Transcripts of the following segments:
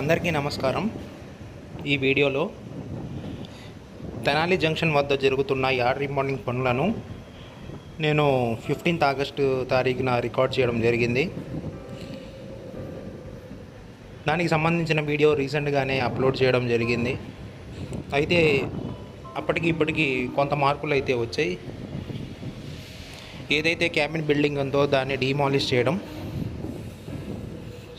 అందరికీ నమస్కారం. ఈ వీడియోలో తెనాలి జంక్షన్ వద్ద జరుగుతున్న యార్డ్ రిమౌండింగ్ పనులను నేను ఫిఫ్టీన్త్ ఆగస్టు తారీఖున రికార్డ్ చేయడం జరిగింది. దానికి సంబంధించిన వీడియో రీసెంట్గానే అప్లోడ్ చేయడం జరిగింది. అయితే అప్పటికి ఇప్పటికి కొంత మార్పులు అయితే వచ్చాయి. ఏదైతే క్యాబిన్ బిల్డింగ్ ఉందో దాన్ని డిమాలిష్ చేయడం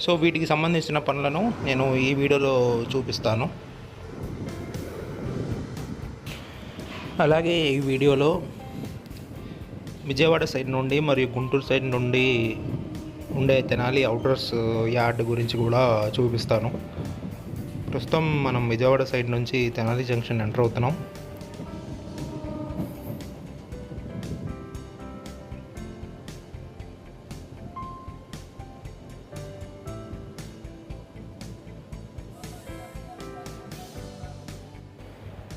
సో వీటికి సంబంధించిన పనులను నేను ఈ వీడియోలో చూపిస్తాను. అలాగే ఈ వీడియోలో విజయవాడ సైడ్ నుండి మరియు గుంటూరు సైడ్ నుండి ఉండే తెనాలి అవుటర్స్ యార్డ్ గురించి కూడా చూపిస్తాను. ప్రస్తుతం మనం విజయవాడ సైడ్ నుంచి తెనాలి జంక్షన్ ఎంటర్ అవుతున్నాం.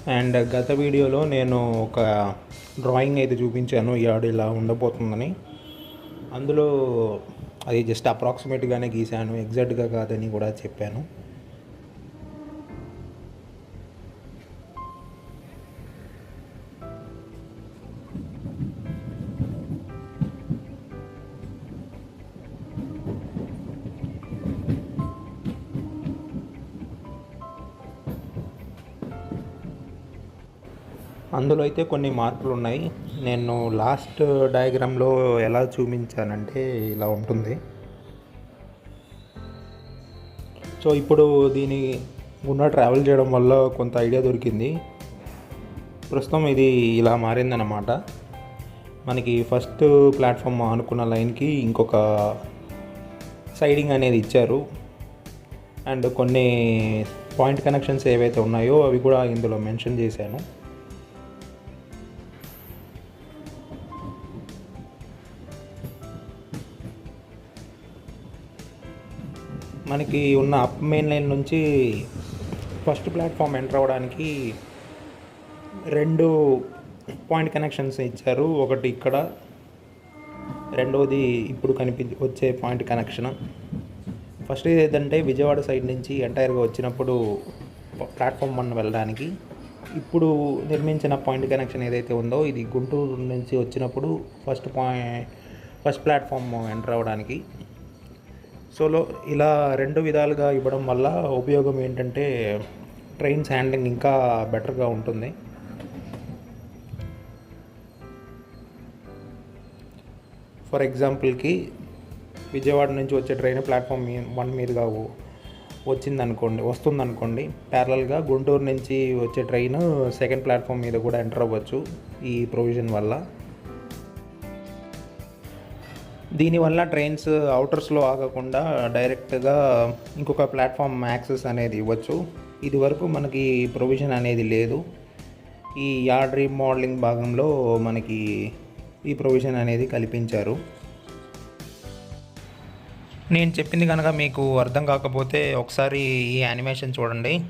అండ్ గత వీడియోలో నేను ఒక డ్రాయింగ్ అయితే చూపించాను. యార్డ్ ఇలా ఉండబోతుందని. అందులో అది జస్ట్ అప్రాక్సిమేట్గానే గీశాను. ఎగ్జాక్ట్గా కాదని కూడా చెప్పాను. అందులో అయితే కొన్ని మార్పులు ఉన్నాయి నేను లాస్ట్ డయాగ్రామ్లో ఎలా చూపించానంటే ఇలా ఉంటుంది. సో ఇప్పుడు దీని గుండా ట్రావెల్ చేయడం వల్ల కొంత ఐడియా దొరికింది. ప్రస్తుతం ఇది ఇలా మారిందన్నమాట. మనకి ఫస్ట్ ప్లాట్ఫామ్ అనుకున్న లైన్కి ఇంకొక సైడింగ్ అనేది ఇచ్చారు. అండ్ కొన్ని పాయింట్ కనెక్షన్స్ ఏవైతే ఉన్నాయో అవి కూడా ఇందులో మెన్షన్ చేశాను. మనకి ఉన్న అప్ మెయిన్ లైన్ నుంచి ఫస్ట్ ప్లాట్ఫామ్ ఎంటర్ అవ్వడానికి రెండు పాయింట్ కనెక్షన్స్ ఇచ్చారు. ఒకటి ఇక్కడ రెండవది ఇప్పుడు కనిపి వచ్చే పాయింట్ కనెక్షన్. ఫస్ట్ ఇది ఏంటంటే విజయవాడ సైడ్ నుంచి ఎంటైర్గా వచ్చినప్పుడు ప్లాట్ఫామ్ వన్ వెళ్ళడానికి. ఇప్పుడు నిర్మించిన పాయింట్ కనెక్షన్ ఏదైతే ఉందో ఇది గుంటూరు నుంచి వచ్చినప్పుడు first point first platform enter అవ్వడానికి. సోలో ఇలా రెండు విధాలుగా ఇవ్వడం వల్ల ఉపయోగం ఏంటంటే ట్రైన్స్ హ్యాండ్లింగ్ ఇంకా బెటర్గా ఉంటుంది. ఫర్ ఎగ్జాంపుల్కి విజయవాడ నుంచి వచ్చే ట్రైన్ ప్లాట్ఫామ్ మీ వన్ మీదుగా వచ్చిందనుకోండి వస్తుందనుకోండి ప్యారలల్గా గుంటూరు నుంచి వచ్చే ట్రైన్ సెకండ్ ప్లాట్ఫామ్ మీద కూడా ఎంటర్ అవ్వచ్చు ఈ ప్రొవిజన్ వల్ల. దీనివల్ల ట్రైన్స్ అవుటర్స్లో ఆగకుండా డైరెక్ట్గా ఇంకొక ప్లాట్ఫామ్ యాక్సెస్ అనేది ఇవ్వచ్చు. ఇది వరకు మనకి ప్రొవిజన్ అనేది లేదు. ఈ యార్డ్ రీమోడలింగ్ భాగంలో మనకి ఈ ప్రొవిజన్ అనేది కల్పించారు. నేను చెప్పింది కనుక మీకు అర్థం కాకపోతే ఒకసారి ఈ యానిమేషన్ చూడండి.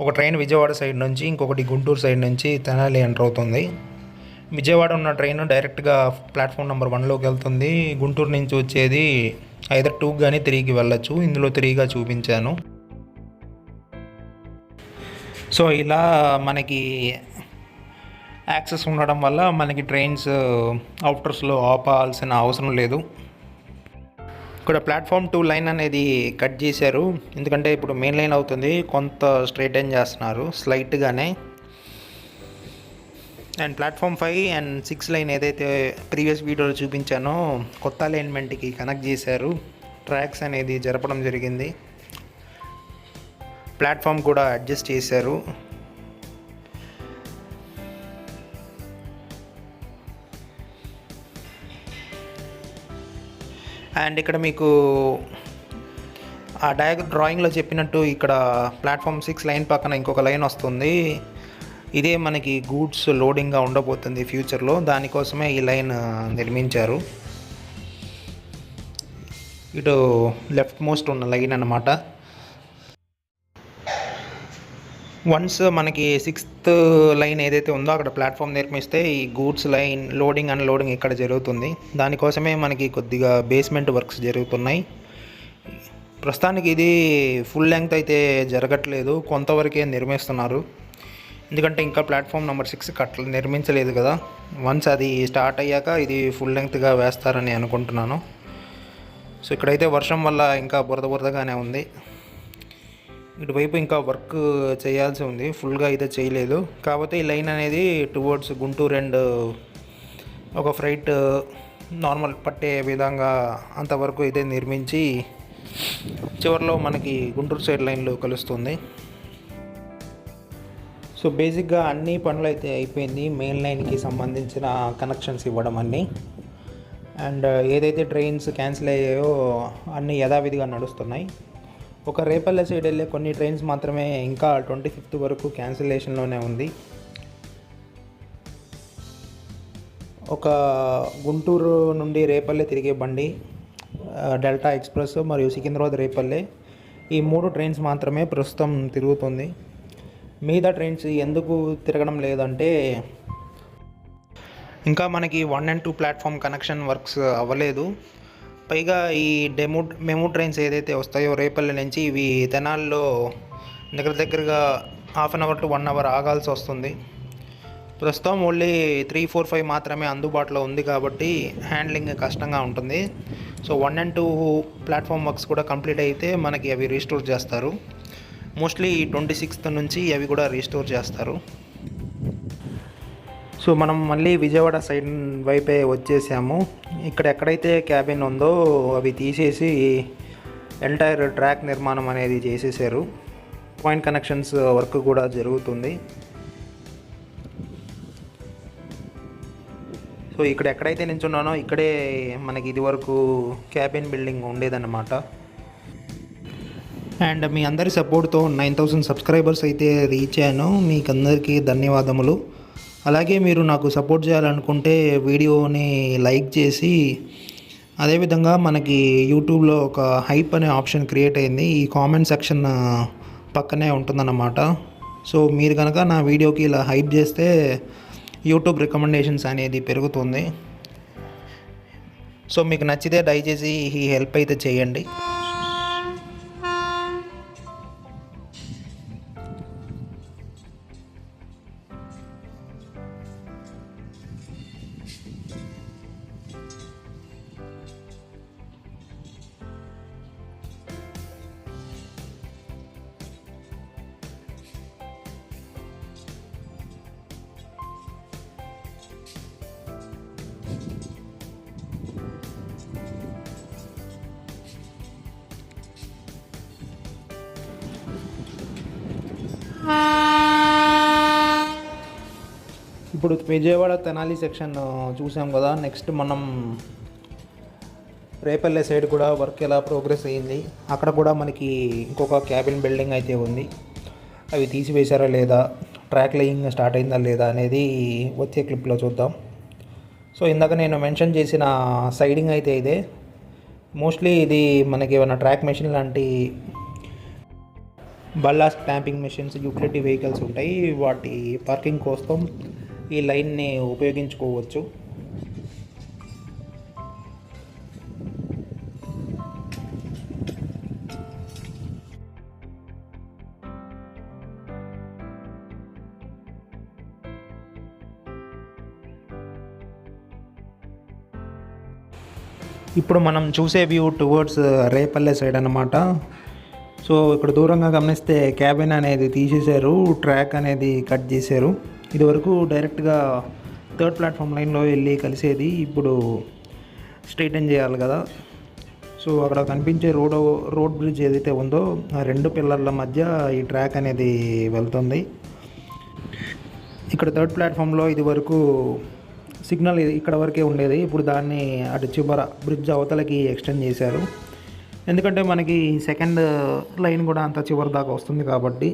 ఒక ట్రైన్ విజయవాడ సైడ్ నుంచి ఇంకొకటి గుంటూరు సైడ్ నుంచి తెనాలి ఎంటర్ అవుతుంది. విజయవాడ ఉన్న ట్రైన్ డైరెక్ట్గా ప్లాట్ఫామ్ నెంబర్ వన్లోకి వెళ్తుంది. గుంటూరు నుంచి వచ్చేది ఐదర్ టూ కానీ త్రీకి వెళ్ళచ్చు. ఇందులో త్రీగా చూపించాను. సో ఇలా మనకి యాక్సెస్ ఉండడం వల్ల మనకి ట్రైన్స్ అవుటర్స్లో ఆపాల్సిన అవసరం లేదు. ఇక్కడ ప్లాట్ఫామ్ టూ లైన్ అనేది కట్ చేశారు. ఎందుకంటే ఇప్పుడు మెయిన్ లైన్ అవుతుంది. కొంత స్ట్రైటైన్ చేస్తున్నారు. స్లైట్గానే. And platform five and six line ఏదైతే ప్రీవియస్ వీడియోలో చూపించానో కొత్త అలైన్మెంట్కి కనెక్ట్ చేశారు. ట్రాక్స్ అనేది జరపడం జరిగింది. ప్లాట్ఫామ్ కూడా అడ్జస్ట్ చేశారు. అండ్ ఇక్కడ మీకు ఆ డయాగ్ డ్రాయింగ్లో చెప్పినట్టు ఇక్కడ ప్లాట్ఫామ్ సిక్స్ లైన్ పక్కన ఇంకొక లైన్ వస్తుంది. ఇదే మనకి గూడ్స్ లోడింగ్గా ఉండబోతుంది ఫ్యూచర్లో. దానికోసమే ఈ లైన్ నిర్మించారు. ఇటు లెఫ్ట్ మోస్ట్ ఉన్న లైన్ అన్నమాట. వన్స్ మనకి సిక్స్త్ లైన్ ఏదైతే ఉందో అక్కడ ప్లాట్ఫామ్ నిర్మిస్తే ఈ goods line loading and loading ఇక్కడ జరుగుతుంది. దానికోసమే మనకి కొద్దిగా బేస్మెంట్ వర్క్స్ జరుగుతున్నాయి. ప్రస్తుతానికి ఇది ఫుల్ లెంగ్త్ అయితే జరగట్లేదు. కొంతవరకే నిర్మిస్తున్నారు. ఎందుకంటే ఇంకా ప్లాట్ఫామ్ నెంబర్ సిక్స్ కట్ల నిర్మించలేదు కదా. వన్స్ అది స్టార్ట్ అయ్యాక ఇది ఫుల్ లెంగ్త్గా వేస్తారని అనుకుంటున్నాను. సో ఇక్కడైతే వర్షం వల్ల ఇంకా బురద బురదగానే ఉంది. ఇటువైపు ఇంకా వర్క్ చేయాల్సి ఉంది. ఫుల్గా అయితే చేయలేదు. కాకపోతే ఈ లైన్ అనేది టువర్డ్స్ గుంటూరు అండ్ ఒక ఫ్రైట్ నార్మల్ పట్టే విధంగా అంతవరకు అయితే నిర్మించి చివరిలో మనకి గుంటూరు సైడ్ లైన్లో కలుస్తుంది. సో బేసిక్గా అన్ని పనులు అయితే అయిపోయింది మెయిన్ లైన్కి సంబంధించిన కనెక్షన్స్ ఇవ్వడం అన్నీ. అండ్ uh, ఏదైతే ట్రైన్స్ క్యాన్సిల్ అయ్యాయో అన్నీ యథావిధిగా నడుస్తున్నాయి. ఒక రేపల్లె సైడ్ వెళ్ళే కొన్ని ట్రైన్స్ మాత్రమే ఇంకా ట్వంటీ ఫిఫ్త్ వరకు క్యాన్సిలేషన్లోనే ఉంది. ఒక గుంటూరు నుండి రేపల్లె తిరిగే బండి uh, డెల్టా ఎక్స్ప్రెస్ మరియు సికింద్రాబాద్ రేపల్లె ఈ మూడు ట్రైన్స్ మాత్రమే ప్రస్తుతం తిరుగుతుంది. మిగతా ట్రైన్స్ ఎందుకు తిరగడం లేదంటే ఇంకా మనకి one and two platform connection works అవ్వలేదు. పైగా ఈ డెమో మెమో ట్రైన్స్ ఏదైతే వస్తాయో రేపల్లి నుంచి ఇవి తెనాల్లో దగ్గర దగ్గరగా half an hour to one hour ఆగాల్సి వస్తుంది. ప్రస్తుతం ఓన్లీ త్రీ ఫోర్ ఫైవ్ మాత్రమే అందుబాటులో ఉంది కాబట్టి హ్యాండ్లింగ్ కష్టంగా ఉంటుంది. So one and two platform works కూడా కంప్లీట్ అయితే మనకి అవి రీస్టోర్ చేస్తారు. మోస్ట్లీ ట్వంటీ సిక్స్త్ నుంచి అవి కూడా రీస్టోర్ చేస్తారు. సో మనం మళ్ళీ విజయవాడ సైడ్ వైపే వచ్చేసాము. ఇక్కడ ఎక్కడైతే క్యాబిన్ ఉందో అవి తీసేసి ఎంటైర్ ట్రాక్ నిర్మాణం అనేది చేసేసారు. పాయింట్ కనెక్షన్స్ వర్క్ కూడా జరుగుతుంది. సో ఇక్కడ ఎక్కడైతే నించున్నానో ఇక్కడే మనకి ఇది వరకు క్యాబిన్ బిల్డింగ్ ఉండేదన్నమాట. అండ్ మీ అందరి సపోర్ట్తో నైన్ థౌసండ్ సబ్స్క్రైబర్స్ అయితే రీచ్ అయ్యాను. మీకు అందరికీ ధన్యవాదములు. అలాగే మీరు నాకు సపోర్ట్ చేయాలనుకుంటే వీడియోని లైక్ చేసి అదేవిధంగా మనకి యూట్యూబ్లో ఒక హైప్ అనే ఆప్షన్ క్రియేట్ అయింది. ఈ కామెంట్ సెక్షన్ పక్కనే ఉంటుందన్నమాట. సో మీరు కనుక నా వీడియోకి ఇలా హైప్ చేస్తే యూట్యూబ్ రికమెండేషన్స్ అనేది పెరుగుతుంది. సో మీకు నచ్చితే దయచేసి ఈ హెల్ప్ అయితే చేయండి. ఇప్పుడు విజయవాడ తెనాలి సెక్షన్ చూసాం కదా. నెక్స్ట్ మనం రేపల్లె సైడ్ కూడా వర్క్ ఎలా ప్రోగ్రెస్ అయ్యింది. అక్కడ కూడా మనకి ఇంకొక క్యాబిన్ బిల్డింగ్ అయితే ఉంది. అవి తీసివేశారా లేదా? ట్రాక్ లేయింగ్ స్టార్ట్ అయిందా లేదా అనేది వచ్చే క్లిప్లో చూద్దాం. సో ఇందాక నేను మెన్షన్ చేసిన సైడింగ్ అయితే ఇదే. మోస్ట్లీ ఇది మనకి ఏమైనా ట్రాక్ మెషిన్ లాంటి ballast clamping machines utility vehicles ఉంటాయి. వాటి పార్కింగ్ కోసం ఈ లైన్ని ఉపయోగించుకోవచ్చు. ఇప్పుడు మనం చూసే వ్యూ టువర్డ్స్ రేపల్లె సైడ్ అన్నమాట. సో ఇక్కడ దూరంగా గమనిస్తే క్యాబిన్ అనేది తీసేశారు ట్రాక్ అనేది కట్ చేశారు. ఇదివరకు డైరెక్ట్గా థర్డ్ ప్లాట్ఫామ్ లైన్లో వెళ్ళి కలిసేది ఇప్పుడు స్ట్రైటన్ చేయాలి కదా. సో అక్కడ కనిపించే రోడ్ రోడ్ బ్రిడ్జ్ ఏదైతే ఉందో ఆ రెండు పిల్లర్ల మధ్య ఈ ట్రాక్ అనేది వెళ్తుంది. ఇక్కడ థర్డ్ ప్లాట్ఫామ్లో ఇది వరకు సిగ్నల్ ఇక్కడ వరకే ఉండేది. ఇప్పుడు దాన్ని అటు చివర బ్రిడ్జ్ అవతలకి ఎక్స్టెండ్ చేశారు. ఎందుకంటే మనకి సెకండ్ లైన్ కూడా అంత చివరి దాకా వస్తుంది కాబట్టి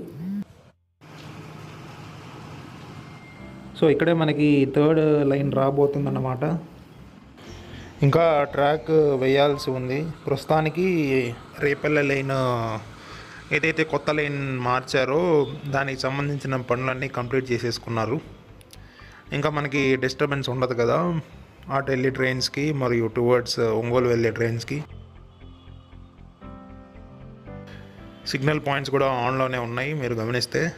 సో ఇక్కడే మనకి థర్డ్ లైన్ రాబోతుందన్నమాట. ఇంకా ట్రాక్ వేయాల్సి ఉంది. ప్రస్తుతానికి రేపల్ల లైన్ ఏదైతే కొత్త లైన్ మార్చారో దానికి సంబంధించిన పనులన్నీ కంప్లీట్ చేసేసుకున్నారు. ఇంకా మనకి డిస్టర్బెన్స్ ఉండదు కదా అటు వెళ్ళే ట్రైన్స్కి మరియు టువర్డ్స్ ఒంగోలు వెళ్ళే ట్రైన్స్కి. సిగ్నల్ పాయింట్స్ కూడా ఆన్లోనే ఉన్నాయి మీరు గమనిస్తే.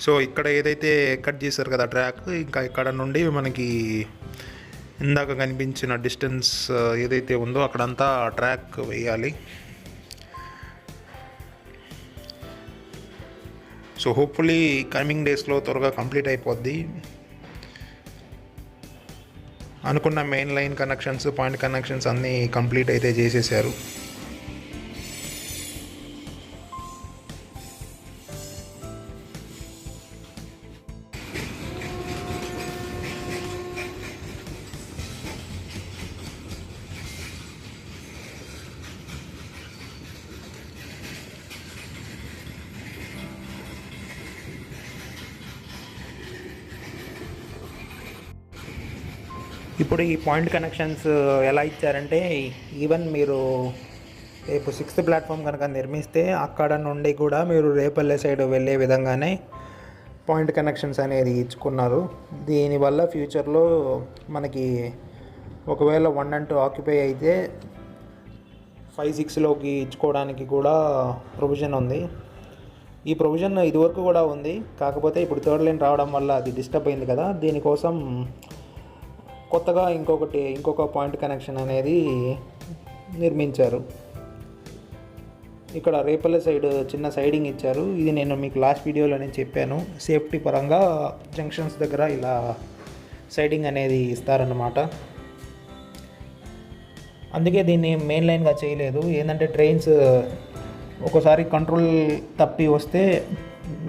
సో ఇక్కడ ఏదైతే కట్ చేశారు కదా ట్రాక్ ఇంకా ఇక్కడ నుండి మనకి ఇందాక కనిపించిన డిస్టెన్స్ ఏదైతే ఉందో అక్కడంతా ట్రాక్ వేయాలి. సో హోప్ఫుల్లీ కమింగ్ డేస్లో త్వరగా కంప్లీట్ అయిపోద్ది. అనుకున్న main line connections point connections అన్నీ కంప్లీట్ అయితే చేసేసారు. ఇప్పుడు ఈ పాయింట్ కనెక్షన్స్ ఎలా ఇచ్చారంటే ఈవెన్ మీరు రేపు సిక్స్త్ ప్లాట్ఫామ్ కనుక నిర్మిస్తే అక్కడ నుండి కూడా మీరు రేపల్లె సైడ్ వెళ్ళే విధంగానే పాయింట్ కనెక్షన్స్ అనేది ఇచ్చుకున్నారు. దీనివల్ల ఫ్యూచర్లో మనకి ఒకవేళ వన్ అండ్ టూ ఆక్యుపై అయితే ఫైవ్ సిక్స్లోకి ఇచ్చుకోవడానికి కూడా ప్రొవిజన్ ఉంది. ఈ ప్రొవిజన్ ఇదివరకు కూడా ఉంది. కాకపోతే ఇప్పుడు థర్డ్ లైన్ రావడం వల్ల అది డిస్టర్బ్ అయింది కదా. దీనికోసం కొత్తగా ఇంకొకటి ఇంకొక పాయింట్ కనెక్షన్ అనేది నిర్మించారు. ఇక్కడ రేపల్లె సైడ్ చిన్న సైడింగ్ ఇచ్చారు. ఇది నేను మీకు లాస్ట్ వీడియోలోనే చెప్పాను. సేఫ్టీ పరంగా జంక్షన్స్ దగ్గర ఇలా సైడింగ్ అనేది ఇస్తారన్నమాట. అందుకే దీన్ని మెయిన్ లైన్గా చేయలేదు. ఏంటంటే ట్రైన్స్ ఒకసారి కంట్రోల్ తప్పి వస్తే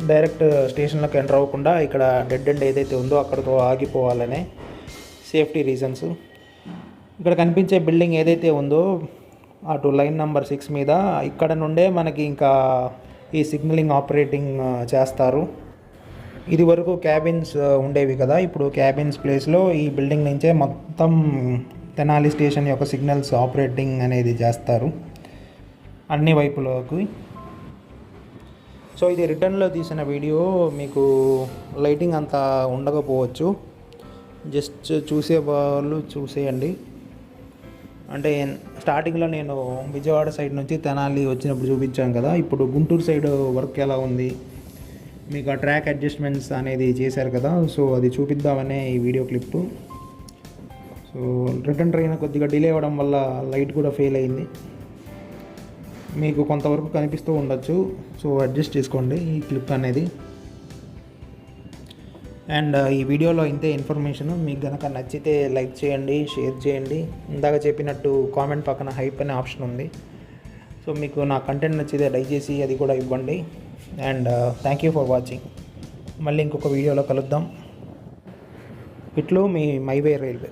డైరెక్ట్ స్టేషన్లోకి ఎంటర్ అవ్వకుండా ఇక్కడ డెడ్ ఎండ్ ఏదైతే ఉందో అక్కడతో ఆగిపోవాలనే సేఫ్టీ రీజన్స్. ఇక్కడ కనిపించే బిల్డింగ్ ఏదైతే ఉందో అటు లైన్ నెంబర్ సిక్స్ మీద ఇక్కడ నుండే మనకి ఇంకా ఈ సిగ్నలింగ్ ఆపరేటింగ్ చేస్తారు. ఇది వరకు క్యాబిన్స్ ఉండేవి కదా. ఇప్పుడు క్యాబిన్స్ ప్లేస్లో ఈ బిల్డింగ్ నుంచే మొత్తం తెనాలి స్టేషన్ యొక్క సిగ్నల్స్ ఆపరేటింగ్ అనేది చేస్తారు. అన్ని వైపులోకి. సో ఇది రిటర్న్లో తీసిన వీడియో. మీకు లైటింగ్ అంతా ఉండకపోవచ్చు. జస్ట్ చూసే వాళ్ళు చూసేయండి. అంటే స్టార్టింగ్లో నేను విజయవాడ సైడ్ నుంచి తెనాలి వచ్చినప్పుడు చూపించాను కదా ఇప్పుడు గుంటూరు సైడ్ వర్క్ ఎలా ఉంది? మీకు ఆ ట్రాక్ అడ్జస్ట్మెంట్స్ అనేది చేశారు కదా సో అది చూపిద్దామనే ఈ video clip so return train కొద్దిగా డిలే అవ్వడం వల్ల లైట్ కూడా ఫెయిల్ అయింది. మీకు కొంతవరకు కనిపిస్తూ ఉండొచ్చు సో అడ్జస్ట్ చేసుకోండి ఈ క్లిప్ అనేది. అండ్ ఈ వీడియోలో ఇంతే ఇన్ఫర్మేషన్. మీకు కనుక నచ్చితే లైక్ చేయండి షేర్ చేయండి. ఇందాక చెప్పినట్టు కామెంట్ పక్కన హైప్ అనే ఆప్షన్ ఉంది. సో మీకు నా కంటెంట్ నచ్చితే దయచేసి అది కూడా ఇవ్వండి. And thank you for watching మళ్ళీ ఇంకొక వీడియోలో కలుద్దాం. ఇట్లు మీ మైవే రైల్వే.